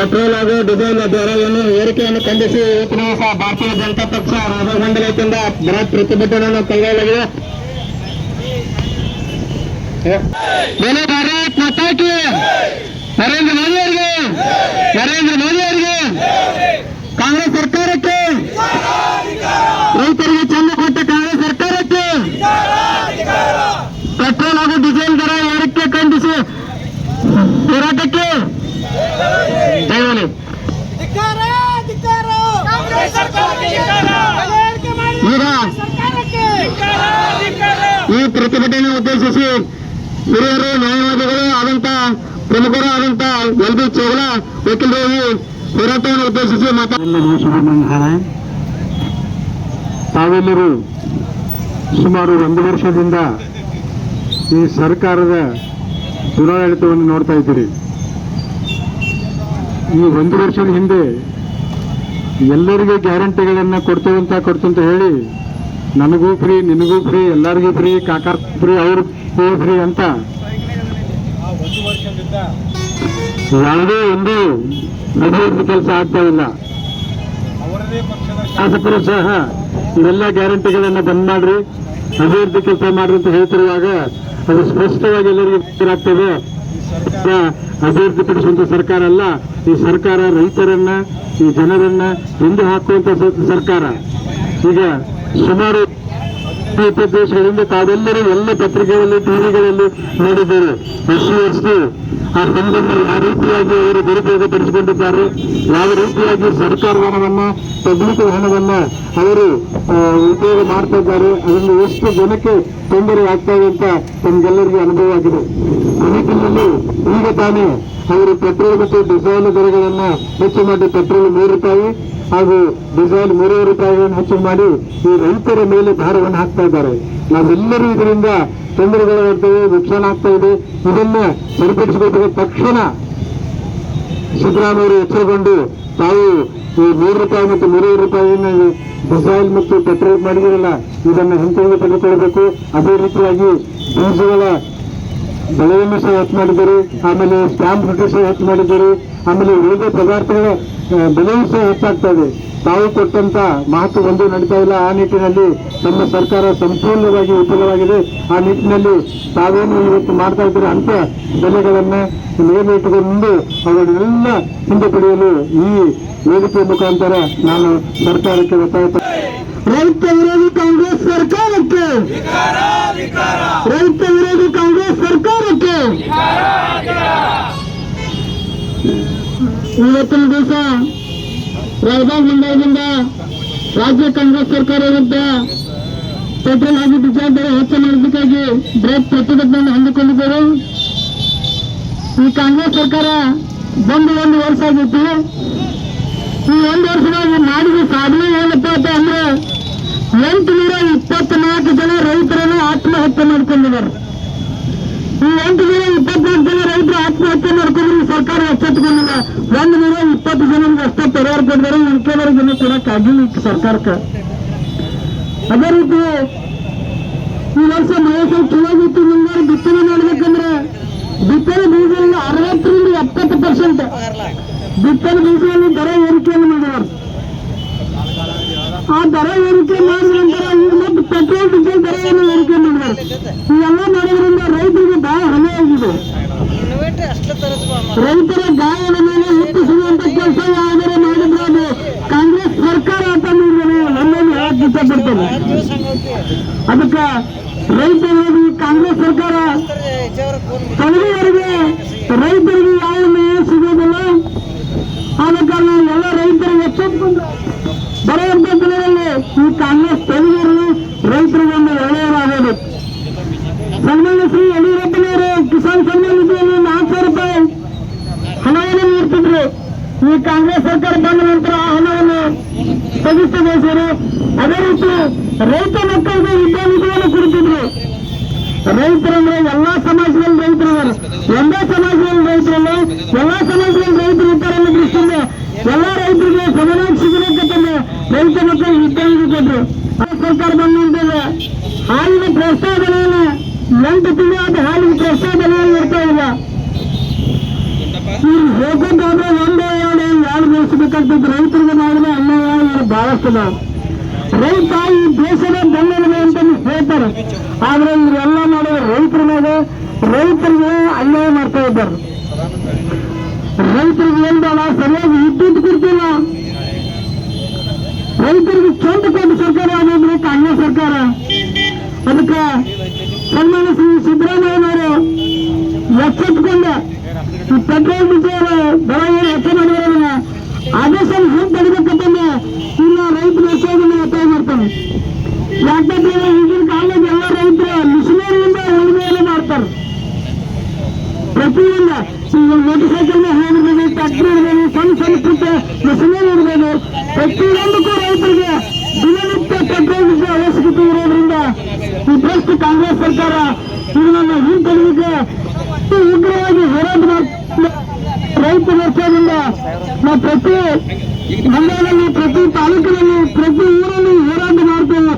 Petrol ಹಾಗೂ diesel ದರವನ್ನು ಏರಿಕೆಯನ್ನು ಖಂಡಿಸಿ ಇವತ್ತಿನ ದಿವಸ ಭಾರತೀಯ ಜನತಾ ಪಕ್ಷ ರಾಹುಲ್ ವತಿಯಿಂದ ಬೃಹತ್ ಪ್ರತಿಭಟನೆಯನ್ನು ಕೈಗೊಳ್ಳಲಾಗಿದೆ ಮೇಲೆ ಭಾರತ್ ಮಾತಾಕಿ ನರೇಂದ್ರ ಮೋದಿ ಅವರಿಗೆ ನರೇಂದ್ರ ಮೋದಿ ಅವರಿಗೆ ಕಾಂಗ್ರೆಸ್ ಸರ್ಕಾರಕ್ಕೆ ರೈತರಿಗೆ ಹೋರಾಟಕ್ಕೆ ಮಾಡಿ. ಈಗ ಈ ಪ್ರತಿಭಟನೆ ಉದ್ದೇಶಿಸಿ ಹಿರಿಯರು ನ್ಯಾಯವಾದಿಗಳು ಆದಂತ ಪ್ರಮುಖರು ಆದಂತ ಎಲ್ ಬಿ ಚೌಲ ವಕೀಲರು ಈ ಹೋರಾಟವನ್ನು ಉದ್ದೇಶಿಸಿ ಮಾತಾಡ ತಾವೆಲ್ಲರೂ ಸುಮಾರು ಒಂದು ವರ್ಷದಿಂದ ಈ ಸರ್ಕಾರದ ದುರಾಡಳಿತವನ್ನು ನೋಡ್ತಾ ಇದ್ದೀರಿ. ಈ ಒಂದು ವರ್ಷದ ಹಿಂದೆ ಎಲ್ಲರಿಗೂ ಗ್ಯಾರಂಟಿಗಳನ್ನು ಕೊಡ್ತೇವೆ ಅಂತ ಕೊಡ್ತು ಅಂತ ಹೇಳಿ ನನಗೂ ಫ್ರೀ, ನಿನಗೂ ಫ್ರೀ, ಎಲ್ಲರಿಗೂ ಫ್ರೀ, ಕಾಕಾ ಫ್ರೀ ಅವ್ರು ಫ್ರೀ ಅಂತ ಯಾವುದೇ ಒಂದು ಅಭಿವೃದ್ಧಿ ಕೆಲಸ ಆಗ್ತಾ ಇಲ್ಲ. ಶಾಸಕರು ಸಹ ಇವೆಲ್ಲ ಗ್ಯಾರಂಟಿಗಳನ್ನ ಬಂದ್ ಮಾಡ್ರಿ, ಅಭಿವೃದ್ಧಿ ಕೆಲಸ ಮಾಡ್ರಿ ಅಂತ ಹೇಳ್ತಿರುವಾಗ ಅದು ಸ್ಪಷ್ಟವಾಗಿ ಎಲ್ಲರಿಗೂ ಗೊತ್ತಾಗ್ತದೆ ಅಭಿವೃದ್ಧಿಪಡಿಸುವಂತ ಸರ್ಕಾರ ಅಲ್ಲ. ಈ ಸರ್ಕಾರ ರೈತರನ್ನ, ಈ ಜನರನ್ನ ಹಿಂದೆ ಹಾಕುವಂತ ಸರ್ಕಾರ. ಈಗ ಸುಮಾರು ಇಪ್ಪತ್ತು ದೇಶಗಳಿಂದ ತಾವೆಲ್ಲರೂ ಎಲ್ಲ ಪತ್ರಿಕೆಗಳಲ್ಲಿ, ಟಿವಿಗಳಲ್ಲಿ ನೋಡಿದ್ದೇವೆ ಎಸ್ ಸಿ ಆ ಸಂಬಂಧ ಯಾವ ರೀತಿಯಾಗಿ ಅವರು ದುರುಪಯೋಗ ಪಡಿಸಿಕೊಂಡಿದ್ದಾರೆ ಯಾವ ರೀತಿಯಾಗಿ ಸರ್ಕಾರದ ಹಣವನ್ನ ಪಬ್ಲಿಕ್ ಹಣವನ್ನ ಅವರು ಉಪಯೋಗ ಮಾಡ್ತಾ ಇದ್ದಾರೆ? ಅದನ್ನು ಎಷ್ಟು ಜನಕ್ಕೆ ತೊಂದರೆ ಆಗ್ತಾ ಇದೆ ಅಂತ ನಮ್ಗೆಲ್ಲರಿಗೂ ಅನುಭವ ಆಗಿದೆ ಈಗ ತಾನೇ ಅವರು ಪೆಟ್ರೋಲ್ ಮತ್ತು ಡಿಸೇಲ್ ದರಗಳನ್ನು ಹೆಚ್ಚು ಮಾಡಿ ಪೆಟ್ರೋಲ್ ಮೂರು ರೂಪಾಯಿ ಹಾಗೂ ಡಿಸೇಲ್ ಮೂರುವರೆ ರೂಪಾಯಿಗಳನ್ನು ಹೆಚ್ಚು ಮಾಡಿ ಈ ರೈತರ ಮೇಲೆ ಭಾರವನ್ನು ಹಾಕ್ತಾ ಇದ್ದಾರೆ. ನಾವೆಲ್ಲರೂ ಇದರಿಂದ ತೊಂದರೆಗಳಾಗ್ತವೆ ನುಕ್ಸಾನ ಆಗ್ತಾ ಇದೆ. ಇದನ್ನ ಸರಿಪಡಿಸಬೇಕು ತಕ್ಷಣ ಸಿದ್ದರಾಮಯ್ಯವರು ಎಚ್ಚರಗೊಂಡು ತಾವು ಈ ಮೂರು ರೂಪಾಯಿ ಮತ್ತು ಮೂರುವರೆ ರೂಪಾಯಿಯನ್ನು ಡಿಸೈಲ್ ಮತ್ತು ಪೆಟ್ರೋಲ್ ಮಾಡಿದಿರಲ್ಲ, ಇದನ್ನು ಹಿಂತೆಗೆದು ತೆಗೆದುಕೊಳ್ಬೇಕು ಅದೇ ರೀತಿಯಾಗಿ ಬೀಜಗಳ ಬೆಳೆಯನ್ನು ಸಹ ಹೆಚ್ಚು ಮಾಡಿದ್ದಾರೆ ಆಮೇಲೆ ಸ್ಟ್ಯಾಂಪ್ ಡ್ಯೂಟಿ ಸಹ ಹೆಚ್ಚು ಮಾಡಿದ್ದಾರೆ ಆಮೇಲೆ ಉಳಿದ ಪದಾರ್ಥಗಳ ಬೆಲೆಯೂ ಸಹ ಹೆಚ್ಚಾಗ್ತಾ ಇದೆ. ತಾವು ಕೊಟ್ಟಂತ ಮಹತ್ವ ಒಂದು ನಡೀತಾ ಇಲ್ಲ. ಆ ನಿಟ್ಟಿನಲ್ಲಿ ನಮ್ಮ ಸರ್ಕಾರ ಸಂಪೂರ್ಣವಾಗಿ ವಿಫಲವಾಗಿದೆ. ಆ ನಿಟ್ಟಿನಲ್ಲಿ ತಾವೇನು ಇವತ್ತು ಮಾಡ್ತಾ ಇದ್ದೀರ ಅಂತ ಬೆಲೆಗಳನ್ನ ಮೇಲಿಟ್ಟುಕೊಂಡು ಅವುಗಳನ್ನೆಲ್ಲ ಹಿಂದೆ ಪಡೆಯಲು ಈ ವೇದಿಕೆ ಮುಖಾಂತರ ನಾನು ಸರ್ಕಾರಕ್ಕೆ ಒತ್ತಾಯ ರೈತ ವಿರೋಧಿ ಕಾಂಗ್ರೆಸ್ ಸರ್ಕಾರಕ್ಕೆ. ರೈತ ವಿರೋಧಿ ಕಾಂಗ್ರೆಸ್ ಸರ್ಕಾರಕ್ಕೆ? ಇವತ್ತಿನ ದಿವಸ ರಾಜಧಾನಿ ಮಂಡಲದಿಂದ ರಾಜ್ಯ ಕಾಂಗ್ರೆಸ್ ಸರ್ಕಾರ ವಿರುದ್ಧ ಪೆಟ್ರೋಲ್ ಹಾಗೂ ಡಿಸೇಲ್ ದರ ಹೆಚ್ಚು ಮಾಡೋದಕ್ಕಾಗಿ ಬೃಹತ್ ಪ್ರತಿಭಟನೆಯನ್ನು ಹಮ್ಮಿಕೊಂಡಿದ್ದರು ಈ ಕಾಂಗ್ರೆಸ್ ಸರ್ಕಾರ ಬಂದು ಒಂದು ವರ್ಷ ಆಗಿತ್ತು. ಈ ಒಂದು ವರ್ಷದಲ್ಲಿ ಮಾಡಿದ ಸಾಧನೆ ಏನಪ್ಪ ಅಂತ ಅಂದ್ರೆ ಎಂಟು ನೂರ ಇಪ್ಪತ್ನಾಲ್ಕು ಜನ ರೈತರನ್ನು ಆತ್ಮಹತ್ಯೆ ಮಾಡ್ಕೊಂಡಿದ್ದಾರೆ. ಈ ಒಂದು ನೂರ ಇಪ್ಪತ್ನಾಲ್ಕು ಜನ ರೈತರು ಆತ್ಮಹತ್ಯೆ ಮಾಡ್ಕೊಂಡ್ರು ಸರ್ಕಾರ ಎಚ್ಚೆತ್ಕೊಂಡಿಲ್ಲ. ಒಂದು ನೂರ ಇಪ್ಪತ್ತು ಜನರಿಗೆ ಅಷ್ಟೇ ಪರಿಹಾರ ಕೊಟ್ಟಿದ್ದಾರೆ. ಉಳ್ಕೆದವ್ರಿಗೆ ಇನ್ನೂ ಕೊಡಕ್ ಆಗಿಲ್ಲ ಈ ಸರ್ಕಾರಕ್ಕೆ. ಅದೇ ರೀತಿ ಈ ವರ್ಷ ಮಹೇಶ್ ಚುನಾಯಿತು ಮುಂಗಾರು ಬಿತ್ತನೆ ಮಾಡ್ಬೇಕಂದ್ರೆ ಬಿತ್ತನೆ ಬೀಜದಲ್ಲಿ ಅರವತ್ತರಿಂದ ಎಪ್ಪತ್ತು ಪರ್ಸೆಂಟ್. ಬಿತ್ತನೆ ಬೀಜದಲ್ಲಿ ದರ ಏರಿಕೆಯನ್ನು ಮಾಡಿದ್ದಾರೆ. ಆ ದರ ಏರಿಕೆ ಮಾಡಿದ ನಂತರ ಈಗ ಮತ್ತೆ ಪೆಟ್ರೋಲ್ ಡೀಸೆಲ್ ದರ ಏನು ಏರಿಕೆ ಮಾಡಿದ್ದಾರೆ ಇವೆಲ್ಲ ಮಾಡೋದ್ರಿಂದ ರೈತರಿಗೆ ಬಹಳ ಹಾನಿ ಆಗಿದೆ ಇನ್ವೇಟ್ರಿ ಅಷ್ಟು ತರಿಸ್ಬಾ ರೈತರ ಗಾಯದ ಮೇಲೆ ಹುಟ್ಟಿಸುವಂತ ಕೆಲಸ ಯಾವ್ದಾರ ಮಾಡಿದ್ರೆ ಅದು ಕಾಂಗ್ರೆಸ್ ಸರ್ಕಾರ ಅಂತ ನೀವು ನನ್ನನ್ನು ಹೇಳಕ್ ಇಷ್ಟಪಡ್ತೇನೆ ದಿವಸ ಹಂಗೋಗ್ತಿ ಅದಕ್ಕೆ ರೈತ ವಿರೋಧಿ ಕಾಂಗ್ರೆಸ್ ಸರ್ಕಾರ ಹೆಚ್ಚವರ ಫೋನ್ ಕಳೆದವರೆಗೆ ರೈತರಿಗೆ ಯಾವ ನ್ಯಾಯ ಸಿಗೋದಿಲ್ಲ ಆದ ಕಾರಣ ಎಲ್ಲ ರೈತರಿಗೆ ಎಚ್ಚೆತ್ತುಕೊಂಡು ಬರುವಂತ ದಿನದಲ್ಲಿ ಈ ಕಾಂಗ್ರೆಸ್ ತೆಗೆದರು ರೈತರಿಗೆ ಒಂದು ಒಳ್ಳೆಯರಾಗಬೇಕು ಸನ್ಮಾನ್ಯ ಶ್ರೀ ಯಡಿಯೂರಪ್ಪನವರು ಕಿಸಾನ್ ಸನ್ಮಾನ್ ನಿಧಿಯಲ್ಲಿ ನಾಲ್ಕು ಸಾವಿರ ರೂಪಾಯಿ ಹಣವನ್ನು ನೀಡ್ತಿದ್ರು ಈ ಕಾಂಗ್ರೆಸ್ ಸರ್ಕಾರ ಬಂದ ನಂತರ ಆ ಹಣವನ್ನು ಸ್ಥಗಿತಗೊಳಿಸಿದರು ಅದೇ ರೀತಿ ರೈತ ಮಕ್ಕಳಿಗೆ ವಿದ್ಯಾನಿಧಿಯನ್ನು ಕೊಡ್ತಿದ್ರು ರೈತರಂದ್ರೆ ಎಲ್ಲಾ ಸಮಾಜದಲ್ಲಿ ರೈತರು ಇದ್ದಾರೆ. ಒಂದೇ ಸಮಾಜದಲ್ಲಿ ರೈತರಲ್ಲ, ಎಲ್ಲಾ ಸಮಾಜದಲ್ಲಿ ರೈತರು ಇರ್ತಾರೆ ಅನ್ನೋ ದೃಷ್ಟಿಯಿಂದ ಎಲ್ಲಾ ರೈತರಿಗೆ ಸಮಾನಾಗಿ ಸಿಗಬೇಕಂತಂದ್ರೆ ರೈತ ಮಕ್ಕಳಿಗೆ ವಿದ್ಯಾನಿಧಿ ಕೊಟ್ಟರು ಸರ್ಕಾರ ಬಂದಂತಂದ್ರೆ ಹಾಲಿನ ಪ್ರಸ್ತಾವನೆಯನ್ನು ಎಂಟು ತಿಂಗಳಾದ ಹಾಲಿನ ಪ್ರಸ್ತಾವನೆಯನ್ನು ಇರ್ತಾ ಇಲ್ಲ. ಹೋಗೋದಾದ್ರೆ ಒಂದೇ ಬೆಳೆಸಬೇಕಾಗ್ತದೆ ರೈತರಿಗೆ ಮಾಡಿದ್ರೆ ಅನ್ಯಾಯ ಇವರು ಬಹಳಷ್ಟು ಅದಾವ. ರೈತ ಈ ದೇಶದ ಬೆನ್ನೆಲುಬೆ ಅಂತ ಹೇಳ್ತಾರೆ. ಆದ್ರೆ ಇವರೆಲ್ಲ ಮಾಡಿದ ರೈತರ ಮೇಲೆ ರೈತರಿಗೆ ಅನ್ಯಾಯ ಮಾಡ್ತಾ ಇದ್ದಾರೆ. ರೈತರಿಗೆ ಏನ್ ಬೇಡ, ಸರಿಯಾಗಿ ವಿದ್ಯುತ್ ಕೊಡ್ತಿಲ್ಲ. ರೈತರಿಗೆ ಚಂದ ಕೊಟ್ಟು ಸರ್ಕಾರ ಆಗಿದ್ರೆ ಕಾಂಗ್ರೆಸ್ ಸರ್ಕಾರ. ಅದಕ್ಕೆ ಸನ್ಮಾನ ಶ್ರೀ ಸಿದ್ದರಾಮಯ್ಯನವರು ಎಚ್ಚೆತ್ಕೊಂಡ. ಪೆಟ್ರೋಲ್, ಡೀಸೆಲ್ ದರ ಏನು ಹೆಚ್ಚು ಮಾಡಿದಾರಲ್ಲ ಆದೇಶ ಹಿಂಪಡಿಬೇಕಂತಂದ್ರೆ ಇನ್ನ ರೈತರು ಎಷ್ಟೋದನ್ನ ಒತ್ತಾಯ ಮಾಡ್ತಾನೆ ಯಾಕಂದ್ರೆ ಈಗಿನ ಕಾಲದ ಎಲ್ಲ ರೈತರು ಮಿಷನರಿಯಿಂದ ಉಳುಮೆಯನ್ನು ಮಾಡ್ತಾರೆ. ಪ್ರತಿಯೊಂದು ಈಗ ಮೋಟರ್ ಸೈಕಲ್ ಹೋಗಿರ್ಬೋದು ಟ್ರ್ಯಾಕ್ಟರ್ ಇರ್ಬೋದು ಸಣ್ಣ ಸಣ್ಣ ಪುಟ್ಟ ಮಿಷನರಿ ಇರ್ಬೋದು. ಪ್ರತಿಯೊಂದಕ್ಕೂ ರೈತರಿಗೆ ದಿನನಿತ್ಯ ಪೆಟ್ರೋಲ್ ಅವಶ್ಯಕತೆ ಇರೋದ್ರಿಂದ ಈ ಭ್ರಷ್ಟ ಕಾಂಗ್ರೆಸ್ ಸರ್ಕಾರ ಇದನ್ನ ಹಿಂಪಡೆದಿಕ್ಕೆ ಉಗ್ರವಾಗಿ ಹೋರಾಟ ಮಾಡ್ತಾರೆ ರೈತ ಮೋರ್ಚಾದಿಂದ ನಾವು ಪ್ರತಿ ಮಂಡ್ಯದಲ್ಲಿ ಪ್ರತಿ ತಾಲೂಕಿನಲ್ಲಿ, ಪ್ರತಿ ಊರಲ್ಲಿ ಹೋರಾಟ ಮಾಡ್ತೇವೆ.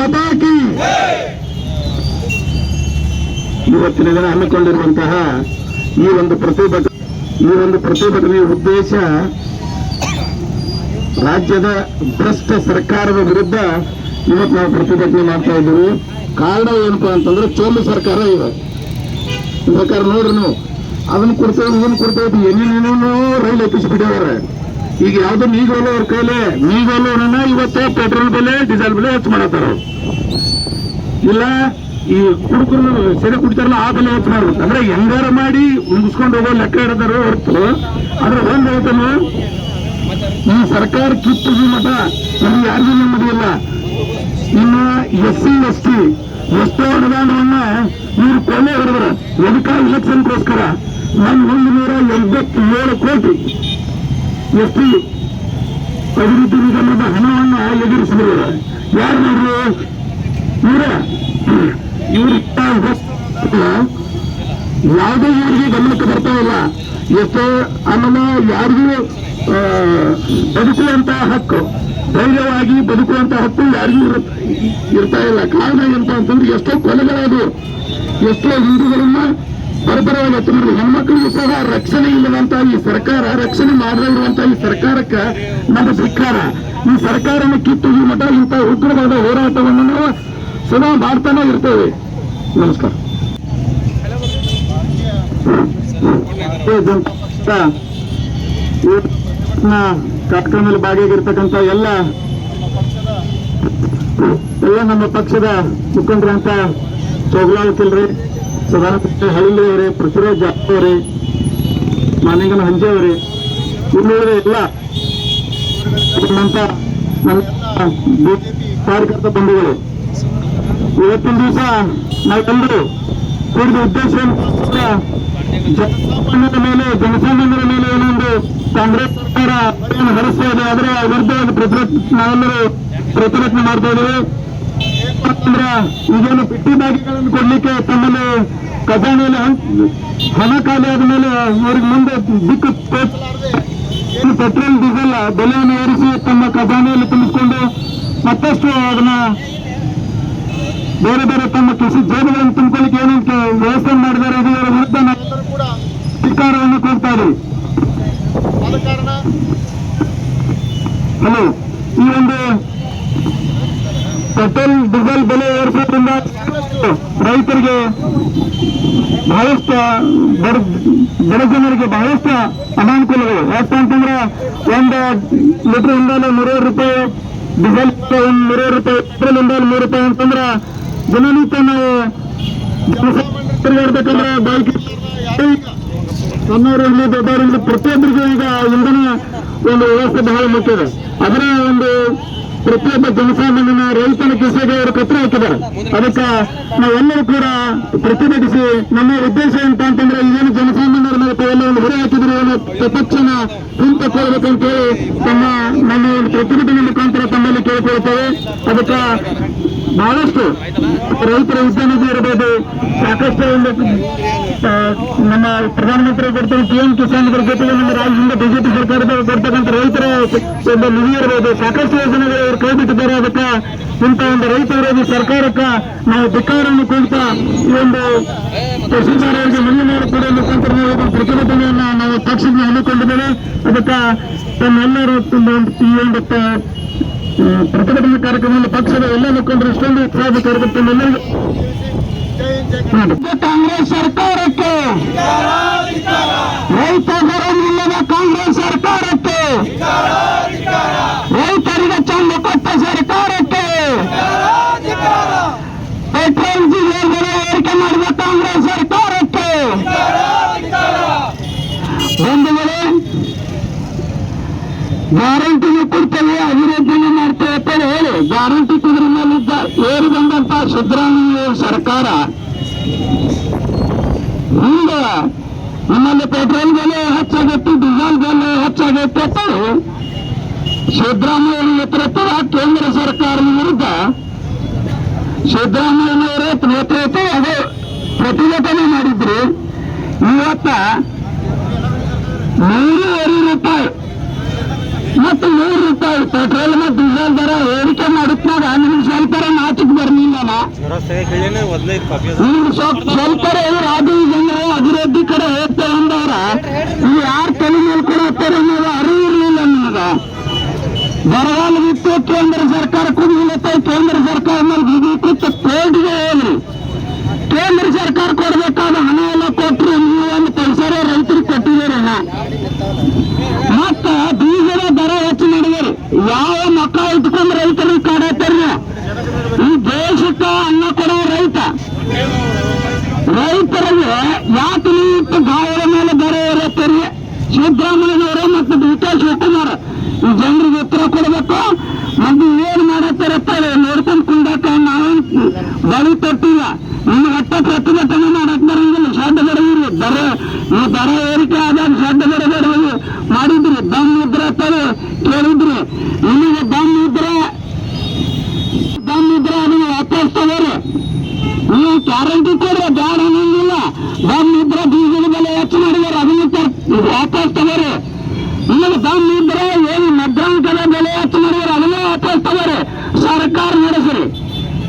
ಮತಾಕಿ ಇವತ್ತಿನ ದಿನ ಹಮ್ಮಿಕೊಂಡಿರುವಂತಹ ಈ ಒಂದು ಪ್ರತಿಭಟನೆ, ಈ ಒಂದು ಪ್ರತಿಭಟನೆಯ ಉದ್ದೇಶ ರಾಜ್ಯದ ಭ್ರಷ್ಟ ಸರ್ಕಾರದ ವಿರುದ್ಧ ಇವತ್ತು ನಾವು ಪ್ರತಿಭಟನೆ ಮಾಡ್ತಾ ಇದ್ದೀವಿ. ಕಾರಣ ಏನಪ್ಪ ಅಂತಂದ್ರೆ ಚೋಲು ಸರ್ಕಾರ ಇದೆ. ಸರ್ಕಾರ ನೋಡ್ರಿ ನೀವು, ಅದನ್ನ ಕೊಡ್ತೇವೆ ಇದನ್ನ ಕೊಡ್ತೇವೆ ಏನೇನೇನೋ ರೈಲು ಎಪ್ಪಿಸ್ಬಿಟ್ಟಿದ್ದಾರೆ ಈಗ ಯಾವ್ದು ನೀಗೋಲು ಅವ್ರ ಕೈಲಿ ನೀಗೋಲು ಅನ್ನೋಣ ಇವತ್ತು ಪೆಟ್ರೋಲ್ ಬೆಲೆ, ಡೀಸೆಲ್ ಬೆಲೆ ಹೆಚ್ಚು ಮಾಡತ್ತಾರ ಇಲ್ಲ, ಈ ಕುಡುಕರು ಸೆರೆ ಕುಡಿತಾರಲ್ಲ, ಆ ಬೆಲೆ ಹೆಚ್ಚು ಮಾಡ್ಬೇಕು. ಅಂದ್ರೆ ಹೆಂಗಾರ ಮಾಡಿ ಮುಗಿಸ್ಕೊಂಡು ಹೋಗೋ ಲೆಕ್ಕ ಇಡದಾರ ಹೊರತು, ಅದ್ರ ಒಂದ್ ಹೇಳ್ತಾನು. ಈ ಸರ್ಕಾರ ಕಿತ್ತು ಮಠ ನಮ್ಗೆ ಯಾರಿಗೂ ನೆಮ್ಮದಿ ಇಲ್ಲ. ಇನ್ನು ಎಸ್ ಸಿ, ಎಸ್ ಟಿ ಎಷ್ಟೋ ಅನುದಾನವನ್ನ ಇವ್ರು ಕೊನೆ ಹೊಡೆದ್ರ. ಎದಕ್ಕ ಇಲೆಕ್ಷನ್ಗೋಸ್ಕರ ನಮ್ ಒಂದು ನೂರ ಎಂಬತ್ತೇಳು ಕೋಟಿ ಎಸ್ ಅಭಿವೃದ್ಧಿ ನಿಗಮದ ಹಣವನ್ನ ಎದುರಿಸಿದ್ರು. ಯಾರು ನೋಡ್ರು? ಇವರ ಇವ್ರಿಟ್ಟ ಯಾವುದೇ ಇವರಿಗೆ ಗಮನಕ್ಕೆ ಬರ್ತಾ ಇಲ್ಲ. ಎಷ್ಟೋ ಅನ್ನ ಯಾರಿಗೂ ಬದುಕುವಂತಹ ಹಕ್ಕು. ಧೈರ್ಯವಾಗಿ ಬದುಕುವಂತ ಹಕ್ಕು ಯಾರಿಗೂ ಇರ- ಇರ್ತಾ ಇಲ್ಲ. ಕಾರಣ ಎಂತ ಅಂತಂದ್ರೆ ಎಷ್ಟೋ ಕೊಲೆಗಳದು ಎಷ್ಟೋ ಹಿಂದೂಗಳನ್ನ ಬರಬರವಾಗಿ ಹತ್ತಿರ ಹೆಣ್ಮಕ್ಳಿಗೂ ಸಹ ರಕ್ಷಣೆ ಇಲ್ಲದಂತ ಈ ಸರ್ಕಾರ ರಕ್ಷಣೆ ಮಾಡದೇ ಇರುವಂತ ಈ ಸರ್ಕಾರಕ್ಕೆ ನಮ್ಮ ಧಿಕ್ಕಾರ ಈ ಸರ್ಕಾರನ ಕಿತ್ತು ಈ ಮಠ ಇಂತಹ ಉಗ್ರವಾದ ಹೋರಾಟವನ್ನು ನಾವು ಸದಾ ಮಾಡ್ತಾನೆ ಇರ್ತೇವೆ. ನಮಸ್ಕಾರ. ಜನತಾ ಇವತ್ತಿನ ಕಾರ್ಯಕ್ರಮದಲ್ಲಿ ಭಾಗಿಯಾಗಿರ್ತಕ್ಕಂಥ ಎಲ್ಲ ಎಲ್ಲ ನಮ್ಮ ಪಕ್ಷದ ಮುಖಂಡರಂತ ಚೋಗಲಾಲ್ ಕಿಲ್ರಿ ಸದಾನಂದ ಹಳ್ಳಿ ಅವರೇ ಪೃಥ್ವಿರಾಜ್ ಜಾಧವ್ ಅವರೇ ಮಾನಿಂಗನ ಹಂಜೆ ಅವರೇ ಇನ್ನುಳಿದ ಎಲ್ಲ ಕಾರ್ಯಕರ್ತ ಬಂಧುಗಳು. ಇವತ್ತಿನ ದಿವಸ ನಾವೆಲ್ಲರೂ ಕೂಡಿದ ಉದ್ದೇಶ ಜನಸಾಮಾನ್ಯರ ಮೇಲೆ ಜನಸಾಮಾನ್ಯರ ಮೇಲೆ ಏನೊಂದು ಕಾಂಗ್ರೆಸ್ ಸರ್ಕಾರ ಏನು ಹರಿಸ್ತಾ ಇದೆ ಅದರ ವಿರುದ್ಧವಾಗಿ ಪ್ರತಿಭಟನೆ, ನಾವೆಲ್ಲರೂ ಪ್ರತಿಭಟನೆ ಮಾಡ್ತಾ ಇದ್ದೇವೆ ಯಾಕಂದ್ರ ಈಗೇನು ಬಿಟ್ಟಿ ಬಾಗಿಗಳನ್ನು ಕೊಡ್ಲಿಕ್ಕೆ ತಮ್ಮಲ್ಲಿ ಖಜಾನೆಯಲ್ಲಿ ಹಣ್- ಖಾಲಿ ಆದ ಮೇಲೆ ಅವ್ರಿಗೆ ಮುಂದೆ ದಿಕ್ಕು ಏನು ಪೆಟ್ರೋಲ್, ಡೀಸೆಲ್, ಬೆಲೆಯನ್ನು ಏರಿಸಿ ತಮ್ಮ ಖಜಾನೆಯಲ್ಲಿ ತುಂಬಿಸಿಕೊಂಡು ಮತ್ತಷ್ಟು ಅದನ್ನ ಬೇರೆ ಬೇರೆ ತಮ್ಮ ಕೃಷಿ ಜೇಬುಗಳನ್ನು ತುಂಬಿಕೊಳ್ಳಿಕ್ಕೆ ಏನಂತ ವ್ಯವಸ್ಥೆ ಮಾಡಿದ್ದಾರೆ. ಇದರ ವಿರುದ್ಧ ಕೂಡ ಧಿಕ್ಕಾರವನ್ನು ಕೊಡ್ತಾ ಕಾರಣ ಹಲೋ ಈ ಒಂದು ಪೆಟ್ರೋಲ್ ಡೀಸೆಲ್ ಬೆಲೆ ಏರಿಸೋದ್ರಿಂದ ರೈತರಿಗೆ ಬಹಳಷ್ಟು ಬಡ ಬಡ ಜನರಿಗೆ ಬಹಳಷ್ಟು ಅನಾನುಕೂಲಗಳು. ಯಾಕೆ ಅಂತಂದ್ರೆ ಒಂದು ಲೀಟರ್ ಇಂದಲೇ ನೂರೈವತ್ತು ರೂಪಾಯಿ ಡೀಸೆಲ್ ಒಂದು ನೂರೈವತ್ತು ರೂಪಾಯಿ ಪೆಟ್ರೋಲ್ ಇಂದ ನೂರು ರೂಪಾಯಿ ಅಂತಂದ್ರೆ ದಿನನಿತ್ಯ ನಾವು ಜನಸಾಮಾನ್ಯರು ತಿರುಗಾಡ್ಬೇಕಂದ್ರೆ ಬೈಕ್ ಸಣ್ಣವರು ಇಲ್ಲಿ ದೊಡ್ಡವರು ಇಲ್ಲಿ ಪ್ರತಿಯೊಬ್ಬರಿಗೂ ಈಗ ಇಂಧನ ಒಂದು ವ್ಯವಸ್ಥೆ ಬಹಳ ಮುಖ್ಯ ಇದೆ. ಅದರ ಒಂದು ಪ್ರತಿಯೊಬ್ಬ ಜನಸಾಮಾನ್ಯನ ರೈತನ ಕಿಸೆಗೆ ಅವರು ಕತ್ರ ಹಾಕಿದ್ದಾರೆ. ಅದಕ್ಕೆ ನಾವೆಲ್ಲರೂ ಕೂಡ ಪ್ರತಿಭಟಿಸಿ ನಮ್ಮ ಉದ್ದೇಶ ಎಂತ ಅಂತಂದ್ರೆ ಏನು ಜನಸಾಮಾನ್ಯರ ಮೇಲೆ ತಾವೆಲ್ಲ ಒಂದು ಹೊರೆ ಹಾಕಿದ್ರು ಏನು ಅಂತ ಹೇಳಿ ತಮ್ಮ ನಮ್ಮ ಒಂದು ಪ್ರತಿಭಟನೆ ಮುಖಾಂತರ ತಮ್ಮಲ್ಲಿ ಕೇಳಿಕೊಳ್ಳುತ್ತೇವೆ. ಅದಕ್ಕೆ ಬಹಳಷ್ಟು ರೈತರ ಉದ್ಯಮಿಗೆ ಇರಬಹುದು ಸಾಕಷ್ಟು ಒಂದು ನಮ್ಮ ಪ್ರಧಾನಮಂತ್ರಿ ಕೊಡ್ತಾರೆ ಪಿ ಎಂ ಕಿಸಾನ್ಗಳ ಜೊತೆಗೆ ನಮ್ಮ ರಾಜ್ಯದಿಂದ ಬಿಜೆಪಿ ಸರ್ಕಾರದ ಕೊಡ್ತಕ್ಕಂಥ ರೈತರ ಒಂದು ನಿಧಿ ಇರಬಹುದು ಸಾಕಷ್ಟು ಯೋಜನೆಗಳು ಅವರು ಕೈಬಿಟ್ಟಿದ್ದಾರೆ ಅದಕ್ಕೆ ಇಂಥ ಒಂದು ರೈತ ವಿರೋಧಿ ಸರ್ಕಾರಕ್ಕೆ ನಾವು ಧಿಕ್ಕಾರವನ್ನು ಕೊಡ್ತಾ ಈ ಒಂದು ತಹಸೀಲ್ದಾರರಿಗೆ ಮನವಿ ಮಾಡಿಕೊಡುವ ಮುಖಾಂತರ ನಾವು ಪ್ರತಿಭಟನೆಯನ್ನ ನಾವು ತಕ್ಷಣ ಹಮ್ಮಿಕೊಂಡಿದ್ದೇವೆ. ಅದಕ್ಕೆ ತಮ್ಮೆಲ್ಲರೂ ಈ ಒಂದು ಪ್ರತಿಭಟನಾ ಕಾರ್ಯಕ್ರಮದಲ್ಲಿ ಪಕ್ಷದ ಎಲ್ಲ ಮುಖಂಡರು ಇಷ್ಟೊಂದು ಉತ್ಸಾಹ ಕಾರ್ಯಕ್ರಮದಲ್ಲಿ ಕಾಂಗ್ರೆಸ್ ಸರ್ಕಾರಕ್ಕೆ. ರೈತ ಬರೋದಿಲ್ಲದ ಕಾಂಗ್ರೆಸ್ ಸರ್ಕಾರಕ್ಕೆ. ರೈತರಿಗೆ ಚಂದ ಕೊಟ್ಟ ಸರ್ಕಾರಕ್ಕೆ. ಪೆಟ್ರೋಲ್, ಡೀಸೆಲ್ ಬೆಲೆ ಏರಿಕೆ ಮಾಡಿದ ಕಾಂಗ್ರೆಸ್ ಸರ್ಕಾರಕ್ಕೆ. ಒಂದು ವೇಳೆ ಗ್ಯಾರಂಟಿನೂ ಕೊಡ್ತೇವೆ, ಅದು ಗ್ಯಾರಂಟಿ ಕುದುರೆ ಮೇಲಿದ್ದ ಏರಿ ಬಂದಂತ ಸಿದ್ದರಾಮಯ್ಯ ಸರ್ಕಾರ ಮುಂದೆ ನಮ್ಮಲ್ಲಿ ಪೆಟ್ರೋಲ್ ಬೆಲೆ ಹೆಚ್ಚಾಗೈತಿ, ಡೀಸೆಲ್ ಬೆಲೆ ಹೆಚ್ಚಾಗಿ ಅಂತ ಸಿದ್ದರಾಮಯ್ಯ ನೇತೃತ್ವದ ಕೇಂದ್ರ ಸರ್ಕಾರದ ವಿರುದ್ಧ ಸಿದ್ದರಾಮಯ್ಯನವರ ನೇತೃತ್ವ ಅದು ಪ್ರತಿಭಟನೆ ಮಾಡಿದ್ರು. ಇವತ್ತ ನೂರುವರೆ ರೂಪಾಯಿ ಮತ್ತು ನೂರು ರೂಪಾಯಿ ಪೆಟ್ರೋಲ್ ಮತ್ತು ಡೀಸೆಲ್ ದರ ಏರಿಕೆ ಮಾಡುತ್ತಾಗ ನಿಮ್ಗೆ ಸ್ವಲ್ಪ ಮಾತಿಗೆ ಬರ್ಲಿಲ್ಲ ನಿಮ್ಗೆ ಸ್ವಲ್ಪ ರಾಜು ಜನರು ಅಭಿವೃದ್ಧಿ ಕಡೆ ಹೋಗ್ತೇವೆ ಅಂದವ್ರ ನೀವು ಯಾರು ತಲೆ ಮೇಲೆ ಕೂಡ ಹೋಗ್ತಾರೆ ಅನ್ನೋದು ಅರಿವು ಇರಲಿಲ್ಲ ನಿಮಗ? ಬರಗಾಲ ಬಿತ್ತು ಕೇಂದ್ರ ಸರ್ಕಾರ ಕುಡಿಲತ್ತ ಕೇಂದ್ರ ಸರ್ಕಾರ ಮೇಲೆ ಕೂತು ಕೋರ್ಟ್ಗೆ ಹೇಳ್ರಿ ಕೇಂದ್ರ ಸರ್ಕಾರ ಕೊಡ್ಬೇಕಾದ ಹಣ ಎಲ್ಲ ಕೊಟ್ರು, ನೀವು ಒಂದು ಪೈಸಾರ ರೈತರಿಗೆ ಕೊಟ್ಟಿದ್ದೀರಣ್ಣ ಮತ್ತ ಮಾಡಿದಾರೆ ಯಾವ ಮಕ್ಕಳ ಇಟ್ಕೊಂಡ್ ರೈತರಿಗೆ ಕಾಡತ್ತಾರ ಈ ದೇಶಕ್ಕ ಅನ್ನ ಕೊಡೋ ರೈತ. ರೈತರಿಗೆ ಯಾಕೆ ನೀವು ಗಾಯದ ಮೇಲೆ ದರ ಇರುತ್ತೀರಿ ಸಿದ್ದರಾಮಯ್ಯನವರು ಮತ್ತು ಡಿ ಕೆ ಶಿವಕುಮಾರ್, ಈ ಜನರಿಗೆ ಉತ್ತರ ಕೊಡಬೇಕು. ಮತ್ತು ಏನ್ ಮಾಡತ್ತಿರುತ್ತಾರೆ ನೋಡ್ಕೊಂಡು ಕುಂಡಾಕ ನಾವೇನ್ ಬಳಿ ತೊಟ್ಟಿಲ್ಲ. ನಿಮ್ಗೆ ಅಟ್ಟ ಪ್ರತಿಭಟನೆ ಮಾಡಕ್ ಬರಂಗಿಲ್ಲ ಶೆಡ್ ಬಡವಿರಿ ದರ ಈ ದರ ಏರಿಕೆ ಆದಾಗ ಶೆಡ್ ಬಡಬಡವಿ ಮಾಡಿದ್ರಿ. ದಮ್ ಇದ್ರ ಕೇಳಿದ್ರಿ ನಿಮಗೆ ದಮ್ ಇದ್ರೆ ದಮ್ ಇದ್ರೆ ಅದನ್ನ ವಾಪಸ್ ತಗೋರಿ. ನೀವು ಗ್ಯಾರಂಟಿ ಕೊಡ್ರಿ ಬ್ಯಾಡ ಅನ್ನಂಗಿಲ್ಲ ದಮ್ ಇದ್ರೆ ಬೀಜದ ಬೆಲೆ ಹೆಚ್ಚು ಮಾಡಿದಾರೆ ಅದನ್ನ ತ- ವಾಪಸ್ ತಗೋರಿ ನಿಮಗೆ ದಮ್ ಇದ್ರೆ ಏನು ಮಧ್ಯಾಹ್ನದ ಬೆಲೆ ಹೆಚ್ಚು ಮಾಡಿದಾರೆ ಅದನ್ನ ವಾಪಸ್ ತಗೋರಿ ಸರ್ಕಾರ ನಡೆಸ್ರಿ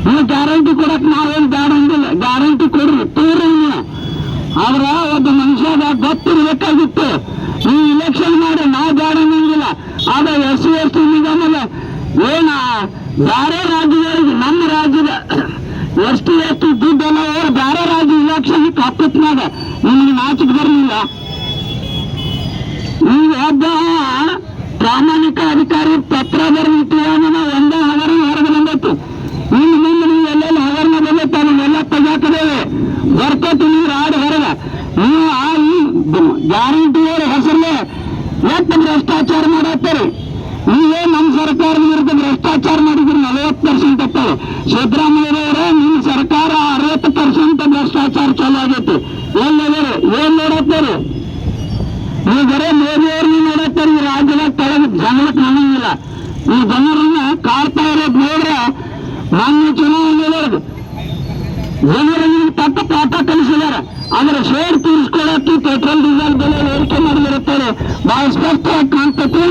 ನೀವು ಗ್ಯಾರಂಟಿ ಕೊಡಕ್ ನಾವೇನು ಬ್ಯಾಡ ಅಂದಿಲ್ಲ ಗ್ಯಾರಂಟಿ ಕೊಡ್ರಿ ತೋರಿ ನೀವು ಆದ್ರ ಒಬ್ಬ ಮನುಷ್ಯದ ಗೊತ್ತಿರ್ಬೇಕಾಗಿತ್ತು ನೀವು ಇಲೆಕ್ಷನ್ ಮಾಡಿ ನಾವು ಬ್ಯಾಡ ಅನ್ನಂಗಿಲ್ಲ ಆದ್ರೆ ಎಸ್ ಸಿ ಎಸ್ ಟಿ ನಿಗಮದ ಏನ ಬೇರೆ ರಾಜ್ಯದವರಿಗೆ ನಮ್ಮ ರಾಜ್ಯದ ಎಷ್ಟು ಎಷ್ಟು ದುಡ್ಡೆಲ್ಲ ಅವ್ರು ಬೇರೆ ರಾಜ್ಯ ಇಲಾಖೆಗೆ ಕಪ್ಪತ್ನಾಗ ನಿಮ್ಗೆ ನಾಚಿಕ್ ಬರಲಿಲ್ಲ. ಈಗ ಒಬ್ಬ ಪ್ರಾಮಾಣಿಕ ಅಧಿಕಾರಿ ಪತ್ರ ಬರೆದಿಟ್ಟು ಒಂದೇ ಹಗರ ಹೊರಗೆ ಬಂದತ್ತು ಇನ್ನು ಮುಂದೆ ನೀವು ಎಲ್ಲೆಲ್ಲಿ ಹಗರಣ ಬಂದೈತೆ ಅದನ್ನೆಲ್ಲ ತೆಗಾಕದೇವೆ ಬರ್ಕೊಟ್ಟು ನೀರು ಆಡು ಹೊರಗ. ನೀವು ಆ ಗ್ಯಾರಂಟಿ ಹೆಸರಲ್ಲೇ ಎಷ್ಟು ಭ್ರಷ್ಟಾಚಾರ ಮಾಡತ್ತೀರಿ ನೀವೇ ನಮ್ಮ ಸರ್ಕಾರ ವಿರುದ್ಧ ಭ್ರಷ್ಟಾಚಾರ ಮಾಡಿದ್ರು ನಲವತ್ತು ಪರ್ಸೆಂಟ್ ಅತ್ತವೆ ಸಿದ್ದರಾಮಯ್ಯವರೇ ನಿಮ್ಮ ಸರ್ಕಾರ ಅರವತ್ತು ಪರ್ಸೆಂಟ್ ಭ್ರಷ್ಟಾಚಾರ ಚಾಲು ಆಗೈತಿ. ಎಲ್ಲವರು ಏನ್ ನೋಡುತ್ತಾರೆ ನೀವು ಬರೇ ಮೋದಿಯವ್ರನ್ನ ನೋಡತ್ತೀರಿ ಈ ರಾಜ್ಯದಾಗ ಕೆಳಗೆ ಜನಕ್ಕೆ ನಂಗಂಗಿಲ್ಲ ಈ ಜನರನ್ನ ಕಾಡ್ತಾ ಇರೋದು ನೋಡ್ರೆ ಮಾನ್ಯ ಚುನಾವಣೆಯೊಳಗೆ ಜನರು ನಿಮ್ಗೆ ತಕ್ಕ ಪಾಠ ಕಲಿಸಿದಾರೆ ಆದ್ರೆ ಶೇರ್ ತೀರಿಸ್ಕೊಳ್ಳೋಕೆ ಪೆಟ್ರೋಲ್ ಡೀಸೆಲ್ ಬೆಲೆ ಏರಿಕೆ ಮಾಡಿದಿರುತ್ತಾರೆ ಬಹಳ ಸ್ಪಷ್ಟವಾಗಿ ಕಾಣ್ತೈತಿ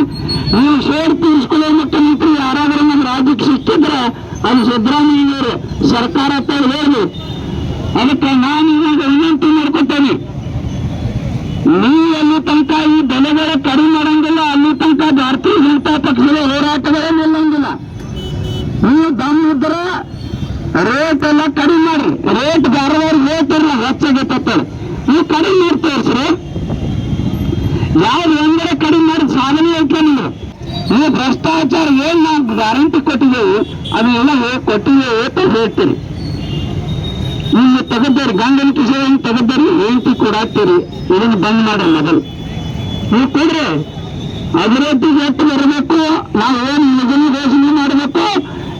ನೀವು ಶೇರ್ ತೀರಿಸ್ಕೊಳ್ಳೋ ಮುಖ್ಯಮಂತ್ರಿ ಯಾರಾದ್ರೂ ನಮ್ಮ ರಾಜ್ಯಕ್ಕೆ ಸಿಕ್ಕಿದ್ರೆ ಅದು ಸಿದ್ದರಾಮಯ್ಯನವರು ಸರ್ಕಾರ ಅಂತ ಹೇಳಿ ಅದಕ್ಕೆ ನಾನು ಇವಾಗ ವಿನಂತಿ ಮಾಡ್ಕೊತೇನೆ ನೀವು ಅಲ್ಲಿ ತನಕ ಈ ಬೆಲೆಗಳ ಕಡಿಮೆ ಮಾಡಂಗಿಲ್ಲ ಅಲ್ಲಿ ತನಕ ಭಾರತೀಯ ಜನತಾ ಪಕ್ಷದ ಹೋರಾಟಗಳೇ ನಿಲ್ಲಂಗಿಲ್ಲ ನೀವು ದಮ್ ಇದ್ರೆ ರೇಟ್ ಎಲ್ಲ ಕಡಿಮೆ ಮಾಡ್ರಿ ರೇಟ್ ಬೇರೆದವ್ರ ರೇಟ್ ಇರಲ್ಲ ಹೆಚ್ಚಾಗೈತೆ ನೀವು ಕಡಿಮೆ ಮಾಡಿ ತೋರಿಸ್ರಿ ಯಾವ್ದು ಒಂದರೆ ಕಡಿಮೆ ಮಾಡಿ ಸಾಧನೆ ಐತೆ ನಿಮ್ಗೆ ನೀವು ಭ್ರಷ್ಟಾಚಾರ ಏನ್ ನಾವು ಗ್ಯಾರಂಟಿ ಕೊಟ್ಟಿದ್ದೇವೆ ಕೊಟ್ಟಿಗೆ ಅಂತ ಹೇಳ್ತೀರಿ ಇಲ್ಲಿ ತೆಗೆದಾರಿ ಗಂಗನ ಕಿಶನ್ ತೆಗೆದಾರಿ ಹೇಳ್ತಿ ಕೊಡಾಕ್ತೀರಿ ಇದನ್ನು ಬಂದ್ ಮಾಡ್ರಿ ಮೊದಲು. ನೀವು ಕೊಡ್ರಿ. ಅಭಿವೃದ್ಧಿಗೆ ಎತ್ತು ಬರಬೇಕು. ನಾವು ಏನು ನಿಗಮ ಘೋಷಣೆ ಮಾಡಬೇಕು?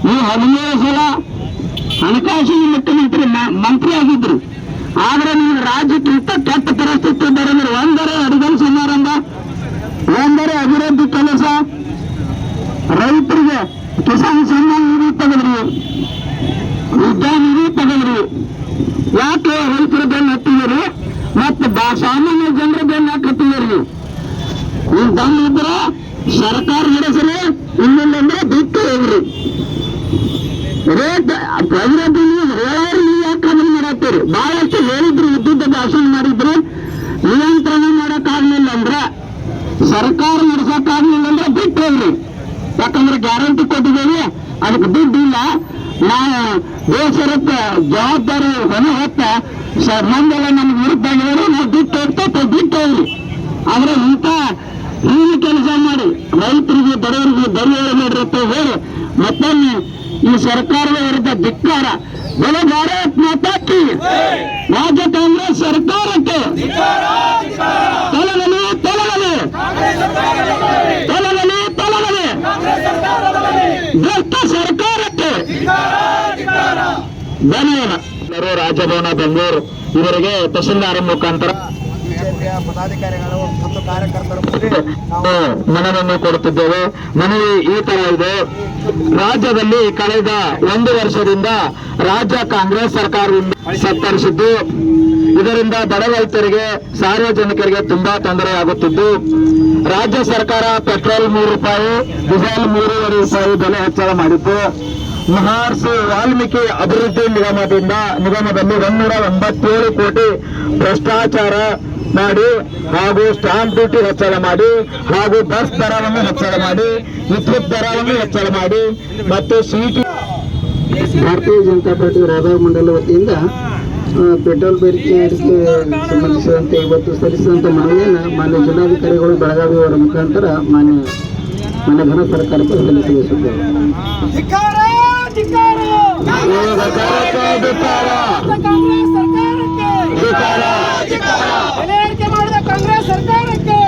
ನೀವು ಹದಿನೇಳು ಸಲ ಹಣಕಾಸಿನ ಮುಖ್ಯಮಂತ್ರಿ ಮಂತ್ರಿ ಆಗಿದ್ರು. ಆದ್ರೆ ನಿಮ್ಮ ರಾಜ್ಯಕ್ಕಿಂತ ಕೆಟ್ಟ ಪರಿಸ್ಥಿತಿ ಬರೋದ್ರೆ ಒಂದರೆ ಅಡಿಗಲ್ ಸಮಾರಂಭ, ಒಂದರೆ ಅಭಿವೃದ್ಧಿ ಕೆಲಸ. ರೈತರಿಗೆ ಕಿಸಾನ್ ಸನ್ಮಾನ್ ನಿಧಿ ತೆಗೆದ್ರಿ ವಿದ್ಯಾ ನಿಧಿ ತೆಗೆದ್ರಿ ಯಾಕೆ ರೈತರ ಬೆನ್ನು ಹತ್ತಿದಿರಿ ಮತ್ತು ಬಾ ಸಾಮಾನ್ಯ ಜನರ ಬೆನ್ನು ಯಾಕೆ ಹತ್ತಿದಿರಿ ನೀವು ನಿಮ್ ದಮ್ ಇದ್ರೆ ಸರ್ಕಾರ ನಡೆಸ್ರಿ ಇನ್ನೊಂದಂದ್ರೆ ಬಿಟ್ಟು ಹೋಗ್ರಿ ರೇಟ್ ಅಭಿವೃದ್ಧಿ ನೀವು ಹೇಳೋರು ನೀವು ಯಾಕೆ ಅದನ್ನ ಮಾಡತ್ತೀರಿ ಬಹಳಷ್ಟು ಹೇಳಿದ್ರು ಉದ್ದುದ್ದ ಭಾಷಣ ಮಾಡಿದ್ರು ನಿಯಂತ್ರಣ ಮಾಡಕ್ಕಾಗ್ಲಿಲ್ಲ ಅಂದ್ರೆ ಸರ್ಕಾರ ನಡೆಸಕ್ಕಾಗ್ಲಿಲ್ಲ ಅಂದ್ರೆ ಬಿಟ್ಟು ಹೋಗ್ರಿ ಯಾಕಂದ್ರೆ ಗ್ಯಾರಂಟಿ ಕೊಟ್ಟಿದ್ದೇವೆ ಅದಕ್ಕೆ ದುಡ್ಡು ಇಲ್ಲ ನಾವು ಬೇಸರಕ್ಕ ಜವಾಬ್ದಾರಿ ಹೊಣೆ ಹೊತ್ತ ಸ- ಮಂದೆಲ್ಲ ನಮ್ಗೆ ವಿರುದ್ಧ ಆಗಿದ್ರೆ ನಾವು ಬಿಟ್ಟು ಹೋಗ್ತಾ ಬಿಟ್ಟು ಹೋಗ್ರಿ ಆದ್ರೆ ಇಂಥ ಹೀಗೆ ಕೆಲಸ ಮಾಡಿ, ರೈತರಿಗೆ, ಬಡವರಿಗೆ ದರಿಯಾಳಿ ಮಾಡಿರುತ್ತೆ ಹೇಳಿ, ಮತ್ತೊಮ್ಮೆ ಈ ಸರ್ಕಾರದ ವಿರುದ್ಧ ಧಿಕ್ಕಾರ ಬೆಳೆಗಾರ ಮಾತಾಕಿ. ರಾಜ್ಯ ಕಾಂಗ್ರೆಸ್ ಸರ್ಕಾರಕ್ಕೆ. ತಲೆಗಳು ತಲೆಗಳು ತಲೆಗಳು ತಲೆಗಳು ಭ್ರಷ್ಟ ಸರ್ಕಾರಕ್ಕೆ ಧನ್ಯವಾದ. ರಾಜಭವನ ಬೆಂಗಳೂರು. ಇವರಿಗೆ ತಹಸೀಲ್ದಾರ್ ಮುಖಾಂತರ ಪದಾಧಿಕಾರಿಗಳು ಮತ್ತು ಕಾರ್ಯಕರ್ತರು ಕೊಡುತ್ತಿದ್ದೇವೆ. ಮನವಿ ಈ ತರ ಇದೆ. ರಾಜ್ಯದಲ್ಲಿ ಕಳೆದ ಒಂದು ವರ್ಷದಿಂದ ರಾಜ್ಯ ಕಾಂಗ್ರೆಸ್ ಸರ್ಕಾರದಿಂದ ಸತ್ತರಿಸಿದ್ದು, ಇದರಿಂದ ಬಡ ರೈತರಿಗೆ, ಸಾರ್ವಜನಿಕರಿಗೆ ತುಂಬಾ ತೊಂದರೆಯಾಗುತ್ತಿದ್ದು ರಾಜ್ಯ ಸರ್ಕಾರ ಪೆಟ್ರೋಲ್ ಮೂರು ರೂಪಾಯಿ ಡೀಸೆಲ್ ಮೂರುವರೆ ರೂಪಾಯಿ ಬೆಲೆ ಹೆಚ್ಚಳ ಮಾಡಿದ್ದು ಮಹರ್ಷಿ ವಾಲ್ಮೀಕಿ ಅಭಿವೃದ್ಧಿ ನಿಗಮದಿಂದ ನಿಗಮದಲ್ಲಿ ಒಂದೂರ ಎಂಬತ್ತೇಳು ಕೋಟಿ ಭ್ರಷ್ಟಾಚಾರ ಮಾಡಿ ಹಾಗೂ ಸ್ಟಾಂಪ್ ಡ್ಯೂಟಿ ಹೆಚ್ಚಳ ಮಾಡಿ ಹಾಗೂ ಬಸ್ ದರವನ್ನು ಹೆಚ್ಚಳ ಮಾಡಿ ವಿದ್ಯುತ್ ದರವನ್ನು ಹೆಚ್ಚಳ ಮಾಡಿ ಮತ್ತು ಸಿಟಿ ಭಾರತೀಯ ಜನತಾ ಪಾರ್ಟಿ ರಾಧಾ ಮಂಡಲ ವತಿಯಿಂದ ಪೆಟ್ರೋಲ್ ಬೇಡಿಕೆ ಏರಿಕೆ ಸಂಬಂಧಿಸಿದಂತೆ ಇವತ್ತು ಸಲ್ಲಿಸಿದಂಥ ಮನವಿಯನ್ನು ಮಾನ್ಯ ಜಿಲ್ಲಾಧಿಕಾರಿಗಳು ಬೆಳಗಾವಿ ಅವರ ಮುಖಾಂತರ ಮಾನ್ಯ ಮಾನ್ಯ ಘನ ಸರ್ಕಾರಕ್ಕೆ ಸಲ್ಲಿಸಲಿದ್ದೇವೆ ಕಾಂಗ್ರೆಸ್ ಸರ್ಕಾರಕ್ಕೆ. ಮಾಡಿದ ಕಾಂಗ್ರೆಸ್ ಸರ್ಕಾರಕ್ಕೆ.